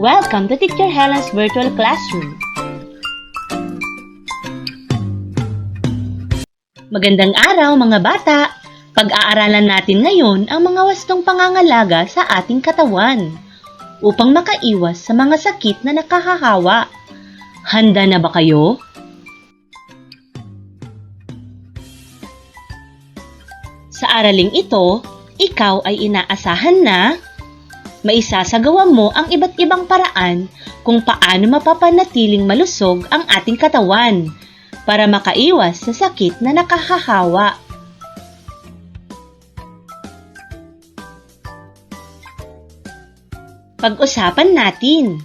Welcome to Teacher Helen's Virtual Classroom. Magandang araw mga bata! Pag-aaralan natin ngayon ang mga wastong pangangalaga sa ating katawan upang makaiwas sa mga sakit na nakahahawa. Handa na ba kayo? Sa araling ito, ikaw ay inaasahan na maisasagawa mo ang iba't ibang paraan kung paano mapapanatiling malusog ang ating katawan para makaiwas sa sakit na nakahahawa. Pag-usapan natin.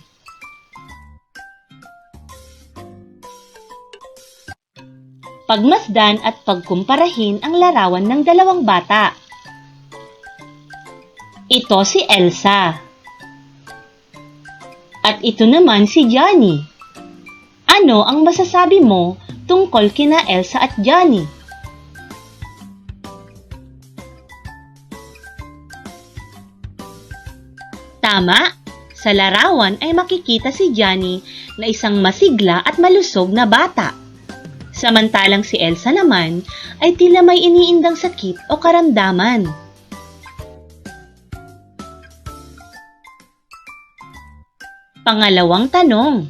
Pagmasdan at pagkumparahin ang larawan ng dalawang bata. Ito si Elsa. At ito naman si Johnny. Ano ang masasabi mo tungkol kina Elsa at Johnny? Tama! Sa larawan ay makikita si Johnny na isang masigla at malusog na bata. Samantalang si Elsa naman ay tila may iniindang sakit o karamdaman. Pangalawang tanong,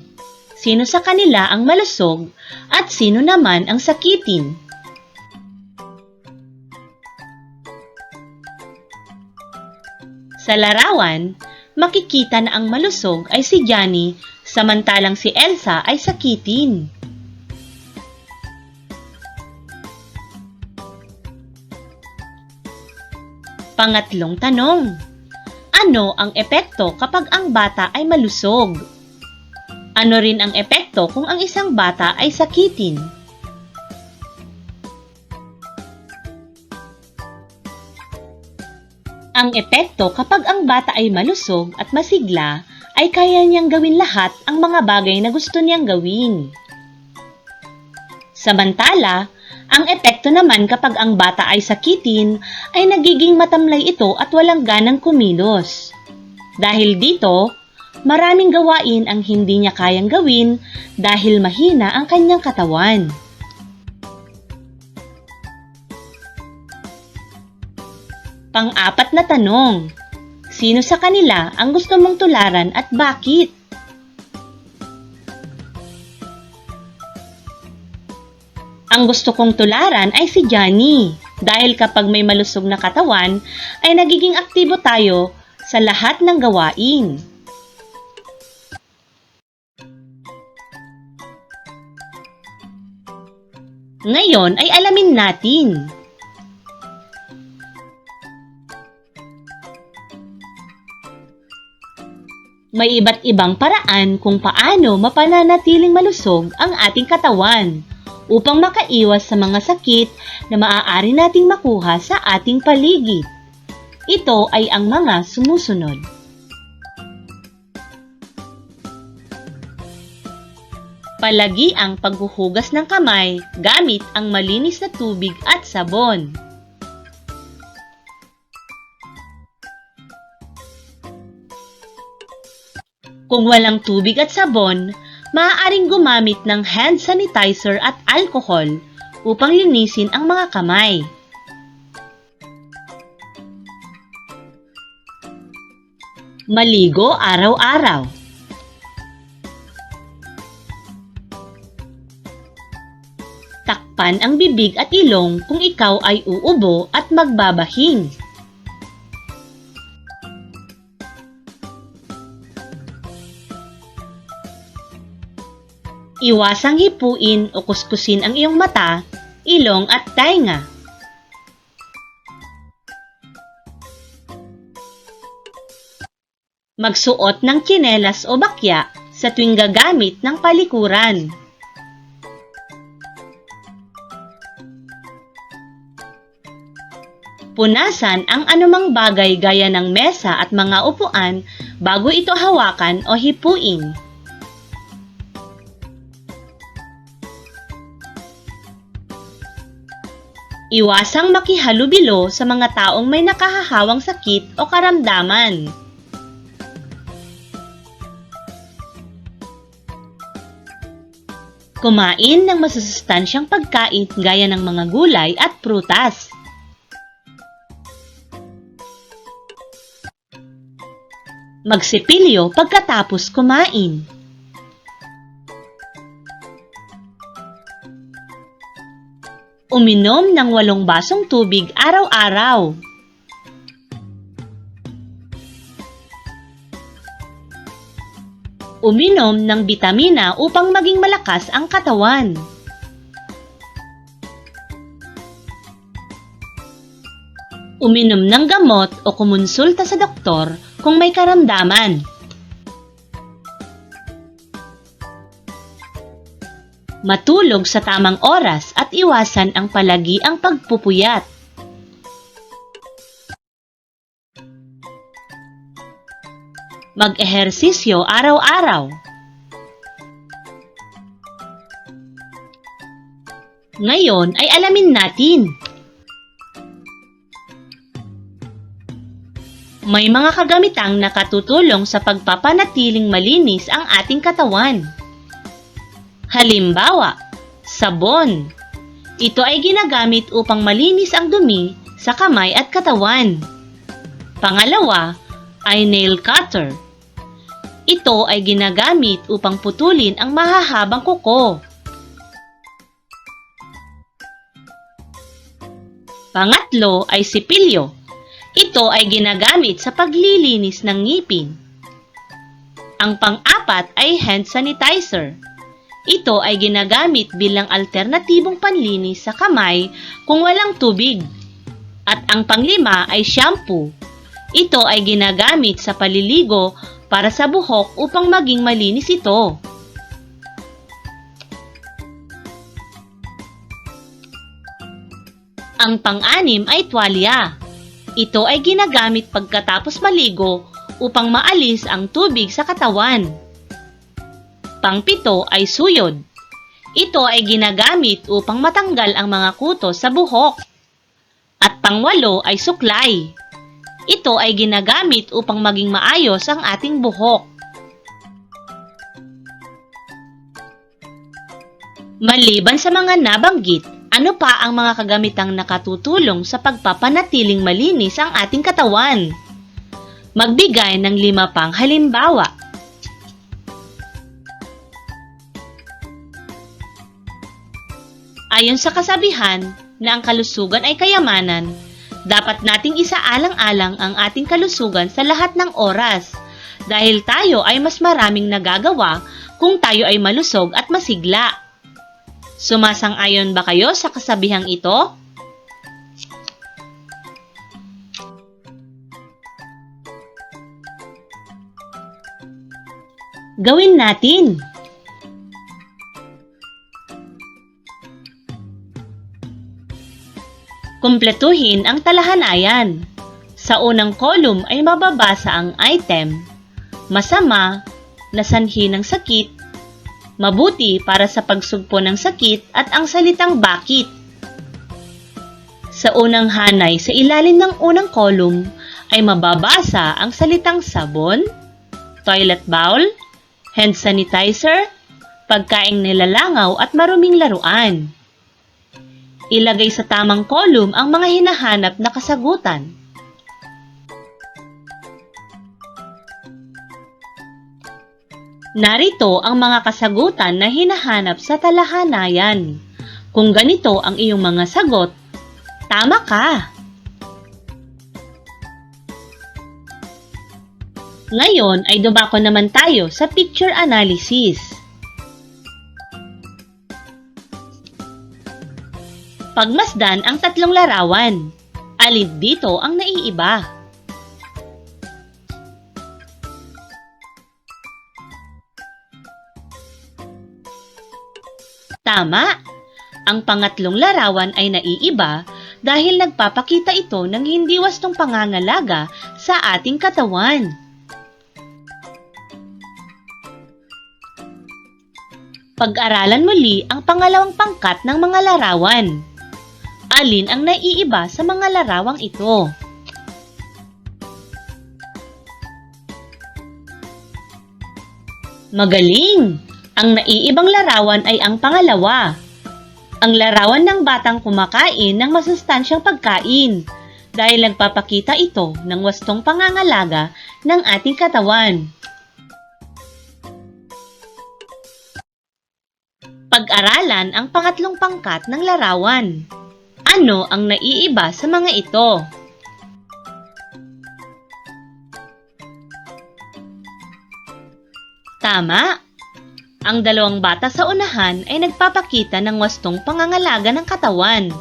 sino sa kanila ang malusog at sino naman ang sakitin? Sa larawan, makikita na ang malusog ay si Johnny samantalang si Elsa ay sakitin. Pangatlong tanong, ano ang epekto kapag ang bata ay malusog? Ano rin ang epekto kung ang isang bata ay sakitin? Ang epekto kapag ang bata ay malusog at masigla ay kaya niyang gawin lahat ang mga bagay na gusto niyang gawin. Samantala, ang epekto naman kapag ang bata ay sakitin ay nagiging matamlay ito at walang ganang kumilos. Dahil dito, maraming gawain ang hindi niya kayang gawin dahil mahina ang kanyang katawan. Pang-apat na tanong, sino sa kanila ang gusto mong tularan at bakit? Ang gusto kong tularan ay si Johnny dahil kapag may malusog na katawan ay nagiging aktibo tayo sa lahat ng gawain. Ngayon ay alamin natin. May iba't ibang paraan kung paano mapananatiling malusog ang ating katawan upang makaiwas sa mga sakit na maaari nating makuha sa ating paligid. Ito ay ang mga sumusunod. Palagi ang paghuhugas ng kamay gamit ang malinis na tubig at sabon. Kung walang tubig at sabon, maaaring gumamit ng hand sanitizer at alcohol upang linisin ang mga kamay. Maligo araw-araw. Takpan ang bibig at ilong kung ikaw ay uubo at magbabahing. Iwasang hipuin o kuskusin ang iyong mata, ilong at tainga. Magsuot ng tsinelas o bakya sa tuwing gagamit ng palikuran. Punasan ang anumang bagay gaya ng mesa at mga upuan bago ito hawakan o hipuin. Iwasang makihalubilo sa mga taong may nakahahawang sakit o karamdaman. Kumain ng masusustansyang pagkain gaya ng mga gulay at prutas. Magsipilyo pagkatapos kumain. Uminom ng walong basong tubig araw-araw. Uminom ng bitamina upang maging malakas ang katawan. Uminom ng gamot o kumonsulta sa doktor kung may karamdaman. Matulog sa tamang oras at iwasan ang palagi ang pagpupuyat. Mag-ehersisyo araw-araw. Ngayon ay alamin natin. May mga kagamitang nakatutulong sa pagpapanatiling malinis ang ating katawan. Halimbawa, sabon. Ito ay ginagamit upang malinis ang dumi sa kamay at katawan. Pangalawa ay nail cutter. Ito ay ginagamit upang putulin ang mahahabang kuko. Pangatlo ay sipilyo. Ito ay ginagamit sa paglilinis ng ngipin. Ang pang-apat ay hand sanitizer. Ito ay ginagamit bilang alternatibong panlinis sa kamay kung walang tubig. At ang panglima ay shampoo. Ito ay ginagamit sa paliligo para sa buhok upang maging malinis ito. Ang pang-anim ay tuwalya. Ito ay ginagamit pagkatapos maligo upang maalis ang tubig sa katawan. Pangpito ay suyod. Ito ay ginagamit upang matanggal ang mga kutos sa buhok. At pangwalo ay suklay. Ito ay ginagamit upang maging maayos ang ating buhok. Maliban sa mga nabanggit, ano pa ang mga kagamitang nakatutulong sa pagpapanatiling malinis ang ating katawan? Magbigay ng lima pang halimbawa. Ayon sa kasabihan na ang kalusugan ay kayamanan, dapat nating isaalang-alang ang ating kalusugan sa lahat ng oras dahil tayo ay mas maraming nagagawa kung tayo ay malusog at masigla. Sumasang-ayon ba kayo sa kasabihang ito? Gawin natin! Kumpletuhin ang talahanayan. Sa unang kolum ay mababasa ang item, masama, nasanhi ng sakit, mabuti para sa pagsugpo ng sakit at ang salitang bakit. Sa unang hanay sa ilalim ng unang kolum ay mababasa ang salitang sabon, toilet bowl, hand sanitizer, pagkaing nilalangaw at maruming laruan. Ilagay sa tamang kolum ang mga hinahanap na kasagutan. Narito ang mga kasagutan na hinahanap sa talahanayan. Kung ganito ang iyong mga sagot, tama ka! Ngayon ay dumako naman tayo sa picture analysis. Pagmasdan ang tatlong larawan. Alin dito ang naiiba? Tama! Ang pangatlong larawan ay naiiba dahil nagpapakita ito ng hindi wastong pangangalaga sa ating katawan. Pag-aralan muli ang pangalawang pangkat ng mga larawan. Alin ang naiiba sa mga larawang ito? Magaling! Ang naiibang larawan ay ang pangalawa. Ang larawan ng batang kumakain ng masustansyang pagkain dahil nagpapakita ito ng wastong pangangalaga ng ating katawan. Pag-aralan ang pangatlong pangkat ng larawan. Ano ang naiiba sa mga ito? Tama! Ang dalawang bata sa unahan ay nagpapakita ng wastong pangangalaga ng katawan.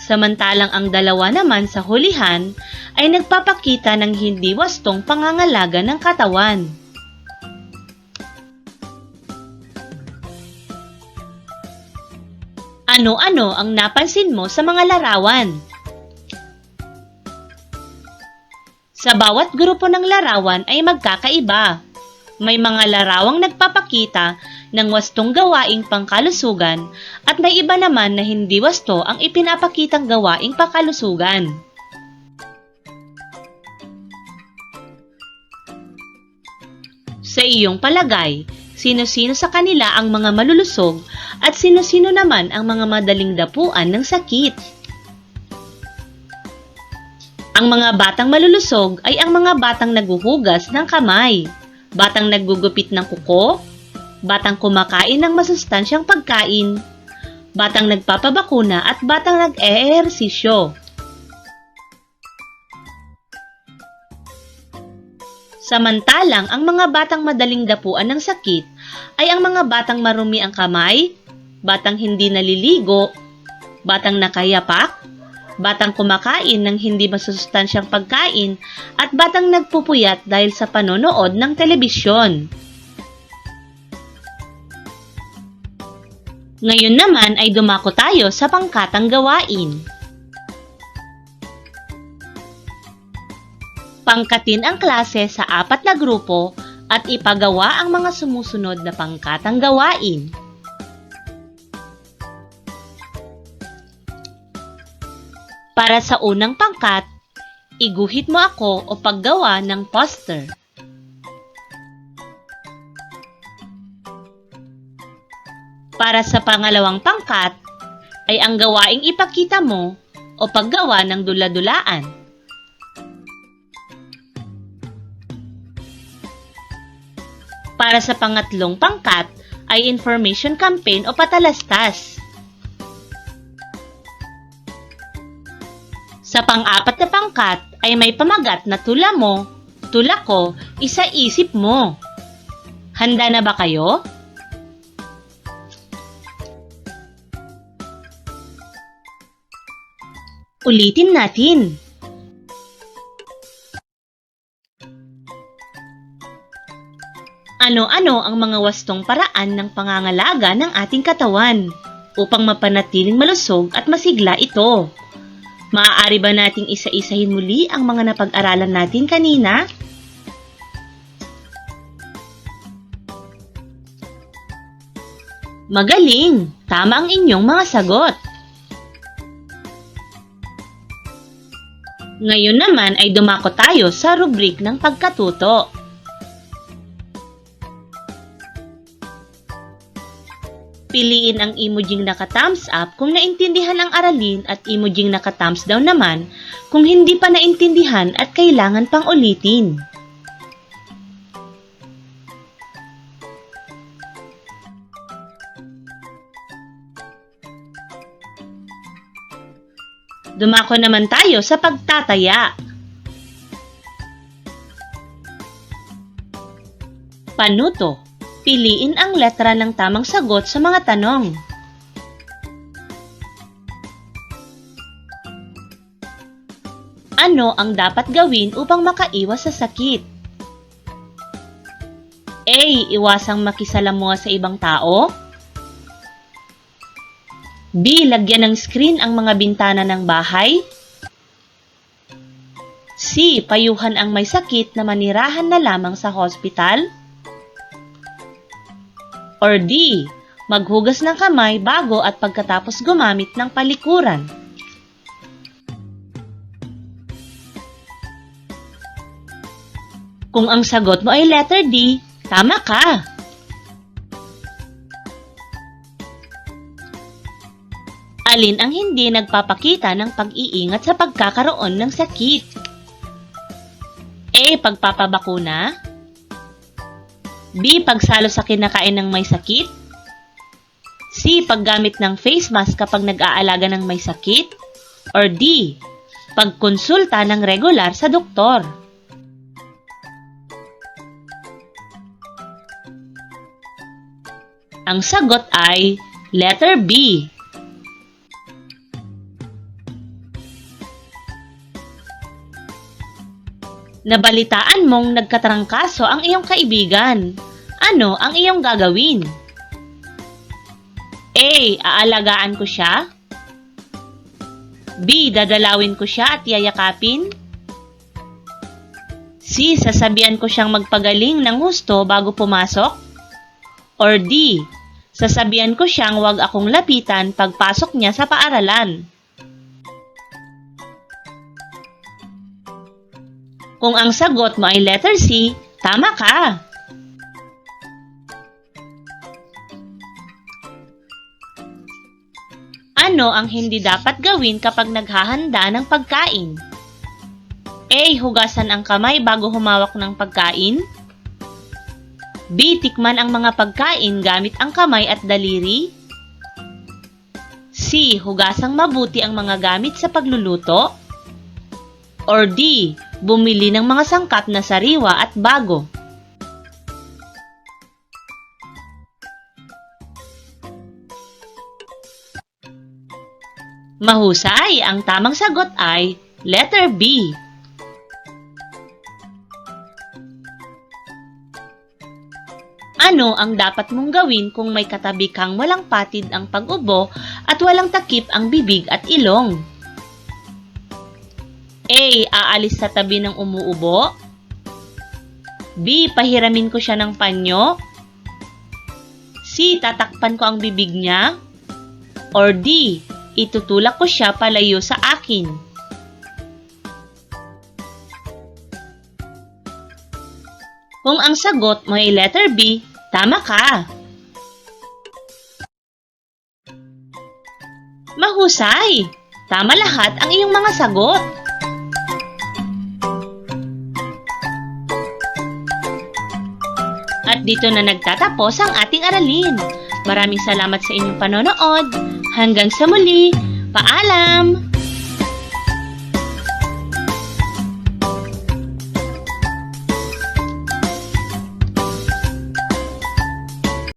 Samantalang ang dalawa naman sa hulihan ay nagpapakita ng hindi wastong pangangalaga ng katawan. Ano-ano ang napansin mo sa mga larawan? Sa bawat grupo ng larawan ay magkakaiba. May mga larawang nagpapakita ng wastong gawaing pangkalusugan at may iba naman na hindi wasto ang ipinapakitang gawaing pangkalusugan. Sa iyong palagay, sino-sino sa kanila ang mga malulusog at sino-sino naman ang mga madaling dapuan ng sakit? Ang mga batang malulusog ay ang mga batang naguhugas ng kamay, batang naggugupit ng kuko, batang kumakain ng masustansyang pagkain, batang nagpapabakuna at batang nag-eehersisyo. Samantalang ang mga batang madaling dapuan ng sakit ay ang mga batang marumi ang kamay, batang hindi naliligo, batang nakayapak, batang kumakain ng hindi masustansyang pagkain, at batang nagpupuyat dahil sa panonood ng telebisyon. Ngayon naman ay dumako tayo sa pangkatang gawain. Pangkatin ang klase sa apat na grupo at ipagawa ang mga sumusunod na pangkatang gawain. Para sa unang pangkat, iguhit mo ako o paggawa ng poster. Para sa pangalawang pangkat, ay ang gawaing ipakita mo o paggawa ng dula-dulaan. Para sa pangatlong pangkat, ay information campaign o patalastas. Sa pang-apat na pangkat ay may pamagat na tula mo, tula ko, isa-isip mo. Handa na ba kayo? Ulitin natin. Ano-ano ang mga wastong paraan ng pangangalaga ng ating katawan upang mapanatiling malusog at masigla ito? Maaari ba nating isa-isahin muli ang mga napag-aralan natin kanina? Magaling! Tama ang inyong mga sagot. Ngayon naman ay dumako tayo sa rubrik ng pagkatuto. Piliin ang emojing naka-thumbs up kung naintindihan ang aralin at emojing naka-thumbs down naman kung hindi pa naintindihan at kailangan pang ulitin. Dumako naman tayo sa pagtataya. Panuto. Piliin ang letra ng tamang sagot sa mga tanong. Ano ang dapat gawin upang makaiwas sa sakit? A. Iwasang makisalamuha sa ibang tao. B. Lagyan ng screen ang mga bintana ng bahay. C. Payuhan ang may sakit na manirahan na lamang sa hospital. Or D. Maghugas ng kamay bago at pagkatapos gumamit ng palikuran. Kung ang sagot mo ay letter D, tama ka! Alin ang hindi nagpapakita ng pag-iingat sa pagkakaroon ng sakit? A. Pagpapabakuna B. Pagsalo sa kinakain ng may sakit C. Paggamit ng face mask kapag nag-aalaga ng may sakit or D. Pagkonsulta ng regular sa doktor. Ang sagot ay letter B. Nabalitaan mong nagkatrangkaso ang iyong kaibigan. Ano ang iyong gagawin? A. Aalagaan ko siya. B. Dadalawin ko siya at yayakapin. C. Sasabihan ko siyang magpagaling ng husto bago pumasok. Or D. Sasabihan ko siyang wag akong lapitan pagpasok niya sa paaralan. Kung ang sagot mo ay letter C, tama ka. Ano ang hindi dapat gawin kapag naghahanda ng pagkain? A. Hugasan ang kamay bago humawak ng pagkain. B. Tikman ang mga pagkain gamit ang kamay at daliri. C. Hugasang mabuti ang mga gamit sa pagluluto. Or D. Bumili ng mga sangkap na sariwa at bago. Mahusay! Ang tamang sagot ay letter B. Ano ang dapat mong gawin kung may katabi kang walang patid ang pag-ubo at walang takip ang bibig at ilong? A. Aalis sa tabi ng umuubo. B. Pahiramin ko siya ng panyo. C. Tatakpan ko ang bibig niya. Or D. Itutulak ko siya palayo sa akin. Kung ang sagot mo ay letter B, tama ka. Mahusay! Tama lahat ang iyong mga sagot. At dito na nagtatapos ang ating aralin. Maraming salamat sa inyong panonood. Hanggang sa muli, paalam!